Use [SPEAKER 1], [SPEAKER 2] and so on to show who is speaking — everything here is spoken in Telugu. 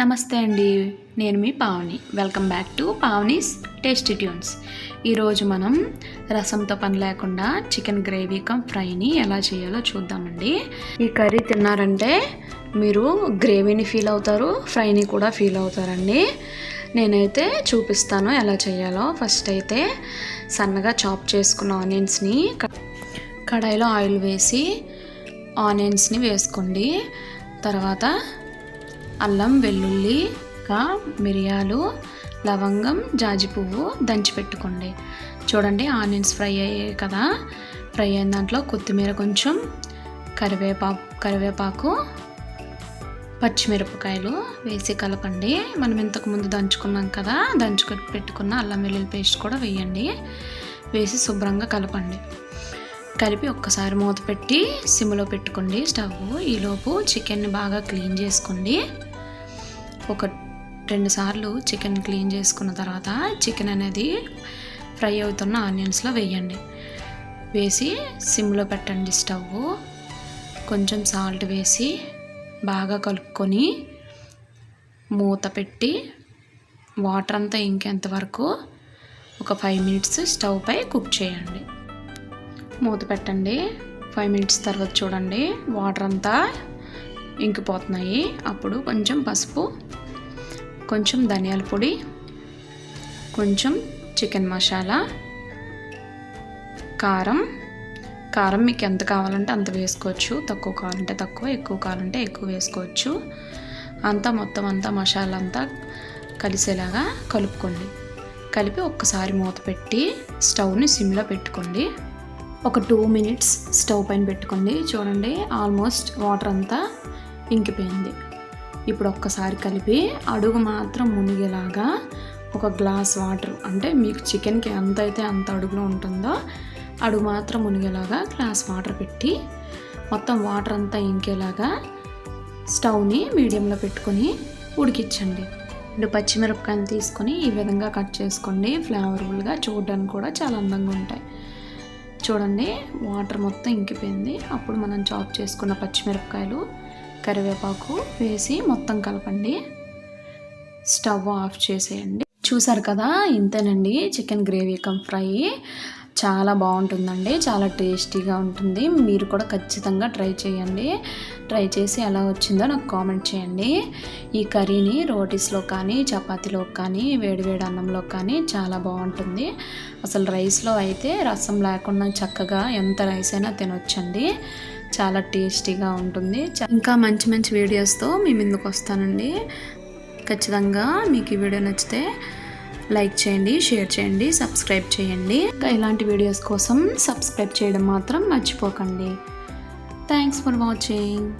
[SPEAKER 1] నమస్తే అండి నేను మీ Pavani welcome back to Pavani's tasty tunes ఈరోజు మనం రసంతో పని లేకుండా చికెన్ గ్రేవీ కమ్ ఫ్రైని ఎలా చేయాలో చూద్దామండి ఈ కర్రీ తిన్నారంటే మీరు గ్రేవీని ఫీల్ అవుతారు ఫ్రైని కూడా ఫీల్ అవుతారండి నేనైతే చూపిస్తాను ఎలా చేయాలో ఫస్ట్ అయితే సన్నగా చాప్ చేసుకున్న ఆనియన్స్ని కడాయిలో ఆయిల్ వేసి ఆనియన్స్ని వేసుకోండి తర్వాత అల్లం వెల్లుల్లి ఇంకా మిరియాలు లవంగం జాజి పువ్వు దంచి పెట్టుకోండి చూడండి ఆనియన్స్ ఫ్రై అయ్యాయి కదా ఫ్రై అయిన దాంట్లో కొత్తిమీర కొంచెం కరివేపాకు కరివేపాకు పచ్చిమిరపకాయలు వేసి కలపండి మనం ఇంతకుముందు దంచుకున్నాం కదా దంచు పెట్టుకున్న అల్లం వెల్లుల్లి పేస్ట్ కూడా వేయండి వేసి శుభ్రంగా కలపండి కలిపి ఒక్కసారి మూత పెట్టి సిమ్లో పెట్టుకోండి స్టవ్ ఈలోపు చికెన్ని బాగా క్లీన్ చేసుకోండి ఒక రెండు సార్లు చికెన్ క్లీన్ చేసుకున్న తర్వాత చికెన్ అనేది ఫ్రై అవుతున్న ఆనియన్స్లో వేయండి వేసి సిమ్లో పెట్టండి స్టవ్ కొంచెం సాల్ట్ వేసి బాగా కలుపుకొని మూత పెట్టి వాటర్ అంతా ఇంకెంతవరకు వరకు ఒక ఫైవ్ మినిట్స్ స్టవ్ పై కుక్ చేయండి మూత పెట్టండి ఫైవ్ మినిట్స్ తర్వాత చూడండి వాటర్ అంతా ఇంకిపోతున్నాయి అప్పుడు కొంచెం పసుపు కొంచెం ధనియాల పొడి కొంచెం చికెన్ మసాలా కారం కారం మీకు ఎంత కావాలంటే అంత వేసుకోవచ్చు తక్కువ కావాలంటే తక్కువ ఎక్కువ కావాలంటే ఎక్కువ వేసుకోవచ్చు అంతా మొత్తం అంతా మసాలా అంతా కలిసేలాగా కలుపుకోండి కలిపి ఒక్కసారి మూత పెట్టి స్టవ్ని సిమ్లో పెట్టుకోండి ఒక టూ మినిట్స్ స్టవ్ పైన పెట్టుకోండి చూడండి ఆల్మోస్ట్ వాటర్ అంతా ఇంకిపోయింది ఇప్పుడు ఒక్కసారి కలిపి అడుగు మాత్రం మునిగేలాగా ఒక గ్లాస్ వాటర్ అంటే మీకు చికెన్కి ఎంత అయితే అంత అడుగులో ఉంటుందో అడుగు మాత్రం మునిగేలాగా గ్లాస్ వాటర్ పెట్టి మొత్తం వాటర్ అంతా ఇంకేలాగా స్టవ్ని మీడియంలో పెట్టుకొని ఉడికించండి ఇప్పుడు పచ్చిమిరపకాయలు తీసుకొని ఈ విధంగా కట్ చేసుకోండి ఫ్లేవర్ఫుల్గా చూడడానికి కూడా చాలా అందంగా ఉంటాయి చూడండి వాటర్ మొత్తం ఇంకిపోయింది అప్పుడు మనం చాప్ చేసుకున్న పచ్చిమిరపకాయలు కరివేపాకు వేసి మొత్తం కలపండి స్టవ్ ఆఫ్ చేసేయండి చూసారు కదా ఇంతేనండి చికెన్ గ్రేవీ కమ్ ఫ్రై చాలా బాగుంటుందండి చాలా టేస్టీగా ఉంటుంది మీరు కూడా ఖచ్చితంగా ట్రై చేయండి ట్రై చేసి ఎలా వచ్చిందో నాకు కామెంట్ చేయండి ఈ కర్రీని రోటీస్లో కానీ చపాతీలో కానీ వేడివేడి అన్నంలో కానీ చాలా బాగుంటుంది అసలు రైస్లో అయితే రసం లేకుండా చక్కగా ఎంత రైస్ అయినా తినొచ్చండి చాలా టేస్టీగా ఉంటుంది ఇంకా మంచి మంచి వీడియోస్తో మీ ముందుకు వస్తానండి ఖచ్చితంగా మీకు ఈ వీడియో నచ్చితే లైక్ చేయండి షేర్ చేయండి సబ్స్క్రైబ్ చేయండి ఇంకా ఇలాంటి వీడియోస్ కోసం సబ్స్క్రైబ్ చేయడం మాత్రం మర్చిపోకండి థ్యాంక్స్ ఫర్ వాచింగ్